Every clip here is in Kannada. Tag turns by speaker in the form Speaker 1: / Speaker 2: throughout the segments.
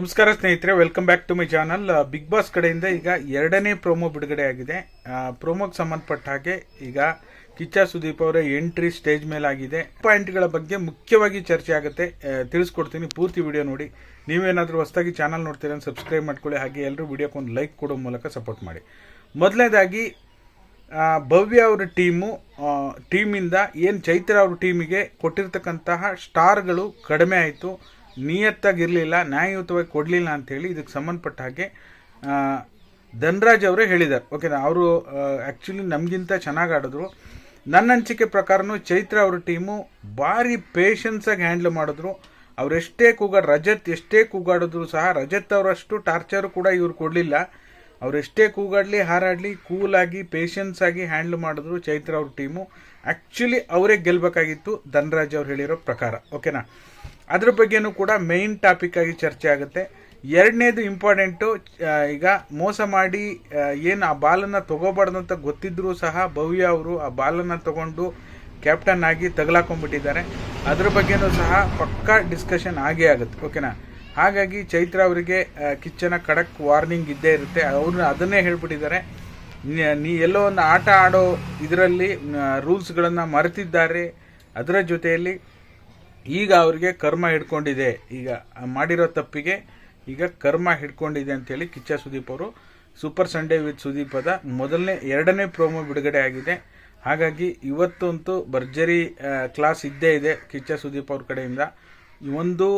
Speaker 1: ನಮಸ್ಕಾರ ಸ್ನೇಹಿತರೆ welcome back to my channel Bigg Boss ಕಡೆಯಿಂದ ಈಗ ಎರಡನೇ ಪ್ರೋಮೋ ಬಿಡುಗಡೆ ಆಗಿದೆ. ಪ್ರೋಮೋಗೆ ಸಂಬಂಧಪಟ್ಟ ಹಾಗೆ ಈಗ ಕಿಚ್ಚ ಸುದೀಪ್ ಅವರ ಎಂಟ್ರಿ ಸ್ಟೇಜ್ ಮೇಲೆ ಆಗಿದೆ. ಪಾಯಿಂಟ್ಗಳ ಬಗ್ಗೆ ಮುಖ್ಯವಾಗಿ ಚರ್ಚೆ ಆಗುತ್ತೆ. ತಿಳಿಸ್ಕೊಡ್ತೀನಿ. ಪೂರ್ತಿ ವಿಡಿಯೋ ನೋಡಿ. ನೀವೇನಾದರೂ ಹೊಸದಾಗಿ ಚಾನಲ್ ನೋಡ್ತೀರ ಸಬ್ಸ್ಕ್ರೈಬ್ ಮಾಡ್ಕೊಳ್ಳಿ. ಹಾಗೆ ಎಲ್ಲರೂ ವಿಡಿಯೋಕ್ಕೆ ಒಂದು ಲೈಕ್ ಕೊಡೋ ಮೂಲಕ ಸಪೋರ್ಟ್ ಮಾಡಿ. ಮೊದಲನೇದಾಗಿ ಭವ್ಯ ಅವರ ಟೀಮು ಟೀಮಿಂದ ಏನು ಚೈತ್ರ ಅವ್ರ ಟೀಮಿಗೆ ಕೊಟ್ಟಿರ್ತಕ್ಕಂತಹ ಸ್ಟಾರ್ಗಳು ಕಡಿಮೆ ಆಯಿತು. ನಿಯತ್ತಾಗಿರಲಿಲ್ಲ, ನ್ಯಾಯಯುತವಾಗಿ ಕೊಡಲಿಲ್ಲ ಅಂಥೇಳಿ ಇದಕ್ಕೆ ಸಂಬಂಧಪಟ್ಟ ಹಾಗೆ ಧನ್ರಾಜ್ ಅವರೇ ಹೇಳಿದ್ದಾರೆ. ಓಕೆನಾ? ಅವರು ಆ್ಯಕ್ಚುಲಿ ನಮಗಿಂತ ಚೆನ್ನಾಗಿ ಆಡಿದ್ರು. ನನ್ನ ಅನಿಸಿಕೆ ಪ್ರಕಾರನೂ ಚೈತ್ರ ಅವ್ರ ಟೀಮು ಭಾರಿ ಪೇಷನ್ಸಾಗಿ ಹ್ಯಾಂಡ್ಲ್ ಮಾಡಿದ್ರು. ಅವರೆಷ್ಟೇ ಕೂಗಾಡ, ರಜತ್ ಎಷ್ಟೇ ಕೂಗಾಡಿದ್ರು ಸಹ, ರಜತ್ ಅವರಷ್ಟು ಟಾರ್ಚರ್ ಕೂಡ ಇವ್ರು ಕೊಡಲಿಲ್ಲ. ಅವರೆಷ್ಟೇ ಕೂಗಾಡಲಿ, ಹಾರಾಡಲಿ ಕೂಲಾಗಿ ಪೇಷನ್ಸಾಗಿ ಹ್ಯಾಂಡ್ಲ್ ಮಾಡಿದ್ರು ಚೈತ್ರ ಅವ್ರ ಟೀಮು. ಆ್ಯಕ್ಚುಲಿ ಅವರೇ ಗೆಲ್ಲಬೇಕಾಗಿತ್ತು ಧನ್ರಾಜ್ ಅವ್ರು ಹೇಳಿರೋ ಪ್ರಕಾರ. ಓಕೆನಾ? ಅದ್ರ ಬಗ್ಗೆನೂ ಕೂಡ ಟಾಪಿಕ್ ಆಗಿ ಚರ್ಚೆ ಆಗುತ್ತೆ. ಎರಡನೇದು ಇಂಪಾರ್ಟೆಂಟು ಈಗ ಮೋಸ ಮಾಡಿ ಏನು ಆ ಬಾಲನ್ನು ಅಂತ ಗೊತ್ತಿದ್ರೂ ಸಹ ಭವ್ಯ ಅವರು ಆ ಬಾಲನ್ನು ತಗೊಂಡು ಕ್ಯಾಪ್ಟನ್ ಆಗಿ ತಗಲಾಕೊಂಡ್ಬಿಟ್ಟಿದ್ದಾರೆ. ಅದ್ರ ಬಗ್ಗೆನೂ ಸಹ ಪಕ್ಕಾ ಡಿಸ್ಕಷನ್ ಆಗೇ ಆಗುತ್ತೆ. ಓಕೆನಾ ಹಾಗಾಗಿ ಚೈತ್ರ ಅವರಿಗೆ ಕಿಚ್ಚನ ಖಡಕ್ ವಾರ್ನಿಂಗ್ ಇದ್ದೇ ಇರುತ್ತೆ. ಅವರು ಅದನ್ನೇ ಹೇಳ್ಬಿಟ್ಟಿದ್ದಾರೆ. ನೀ ಎಲ್ಲೋ ಒಂದು ಆಟ ಆಡೋ ಇದರಲ್ಲಿ ರೂಲ್ಸ್ಗಳನ್ನು ಮರೆತಿದ್ದಾರೆ. ಅದರ ಜೊತೆಯಲ್ಲಿ ಈಗ ಅವರಿಗೆ ಕರ್ಮ ಹಿಡ್ಕೊಂಡಿದೆ. ಈಗ ಮಾಡಿರೋ ತಪ್ಪಿಗೆ ಈಗ ಕರ್ಮ ಹಿಡ್ಕೊಂಡಿದೆ ಅಂತೇಳಿ ಕಿಚ್ಚ ಸುದೀಪ್ ಅವರು ಸೂಪರ್ ಸಂಡೇ ವಿತ್ ಸುದೀಪದ ಮೊದಲನೇ, ಎರಡನೇ ಪ್ರೋಮೋ ಬಿಡುಗಡೆ ಆಗಿದೆ. ಹಾಗಾಗಿ ಇವತ್ತಂತೂ ಭರ್ಜರಿ ಕ್ಲಾಸ್ ಇದ್ದೇ ಇದೆ ಕಿಚ್ಚ ಸುದೀಪ್ ಅವ್ರ ಕಡೆಯಿಂದ. ಒಂದು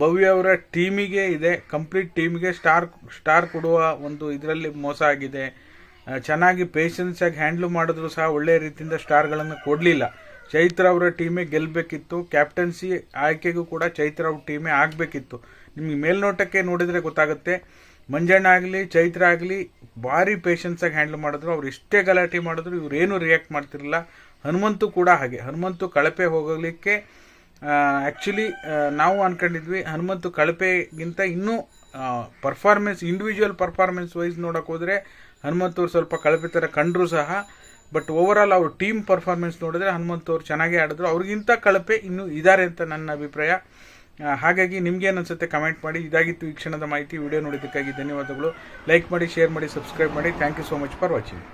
Speaker 1: ಭವ್ಯ ಅವರ ಟೀಮಿಗೆ ಇದೆ ಕಂಪ್ಲೀಟ್ ಟೀಮಿಗೆ ಸ್ಟಾರ್ ಸ್ಟಾರ್ ಕೊಡುವ ಒಂದು ಇದರಲ್ಲಿ ಮೋಸ ಆಗಿದೆ. ಚೆನ್ನಾಗಿ ಪೇಷನ್ಸಾಗಿ ಹ್ಯಾಂಡ್ಲ್ ಮಾಡಿದ್ರು ಸಹ ಒಳ್ಳೆಯ ರೀತಿಯಿಂದ ಸ್ಟಾರ್ಗಳನ್ನು ಕೊಡಲಿಲ್ಲ. ಚೈತ್ರ ಅವರ ಟೀಮೇ ಗೆಲ್ಲಬೇಕಿತ್ತು ಕ್ಯಾಪ್ಟನ್ಸಿ ಆಯ್ಕೆಗೂ ಕೂಡ ಚೈತ್ರ ಅವ್ರ ಟೀಮೇ ಆಗಬೇಕಿತ್ತು. ನಿಮಗೆ ಮೇಲ್ನೋಟಕ್ಕೆ ನೋಡಿದರೆ ಗೊತ್ತಾಗುತ್ತೆ. ಮಂಜಣ್ಣ ಆಗಲಿ, ಚೈತ್ರ ಆಗಲಿ, ಭಾರಿ ಪೇಷನ್ಸಾಗಿ ಹ್ಯಾಂಡಲ್ ಮಾಡಿದ್ರು. ಅವ್ರು ಇಷ್ಟೇ ಗಲಾಟೆ ಮಾಡಿದ್ರು. ಇವರೇನು ರಿಯಾಕ್ಟ್ ಮಾಡ್ತಿರಲಿಲ್ಲ. ಹನುಮಂತು ಕೂಡ ಹಾಗೆ. ಹನುಮಂತು ಕಳಪೆ ಹೋಗಲಿಕ್ಕೆ ಆ್ಯಕ್ಚುಲಿ ನಾವು ಅನ್ಕೊಂಡಿದ್ವಿ. ಹನುಮಂತು ಕಳಪೆಗಿಂತ ಇನ್ನೂ ಪರ್ಫಾರ್ಮೆನ್ಸ್ ಇಂಡಿವಿಜುವಲ್ ಪರ್ಫಾರ್ಮೆನ್ಸ್ ವೈಸ್ ನೋಡೋಕೆ ಹೋದರೆ ಹನುಮಂತು ಸ್ವಲ್ಪ ಕಳಪೆ ಥರ ಕಂಡರೂ ಸಹ. ಬಟ್ ಓವರ್ ಆಲ್ ಅವ್ರ ಟೀಮ್ ಪರ್ಫಾರ್ಮೆನ್ಸ್ ನೋಡಿದ್ರೆ ಹನುಮಂತ್ ಅವರು ಚೆನ್ನಾಗೇ ಆಡಿದ್ರು. ಅವ್ರಿಗಿಂತ ಕಳಪೆ ಇನ್ನೂ ಇದ್ದಾರೆ ಅಂತ ನನ್ನ ಅಭಿಪ್ರಾಯ. ಹಾಗಾಗಿ ನಿಮ್ಗೇನು ಅನ್ಸುತ್ತೆ ಕಮೆಂಟ್ ಮಾಡಿ. ಇದಾಗಿತ್ತು ಈ ಕ್ಷಣದ ಮಾಹಿತಿ. ವಿಡಿಯೋ ನೋಡಿದ್ದಕ್ಕಾಗಿ ಧನ್ಯವಾದಗಳು. ಲೈಕ್ ಮಾಡಿ ಶೇರ್ ಮಾಡಿ ಸಬ್ಸ್ಕ್ರೈಬ್ ಮಾಡಿ. Thank you so much for watching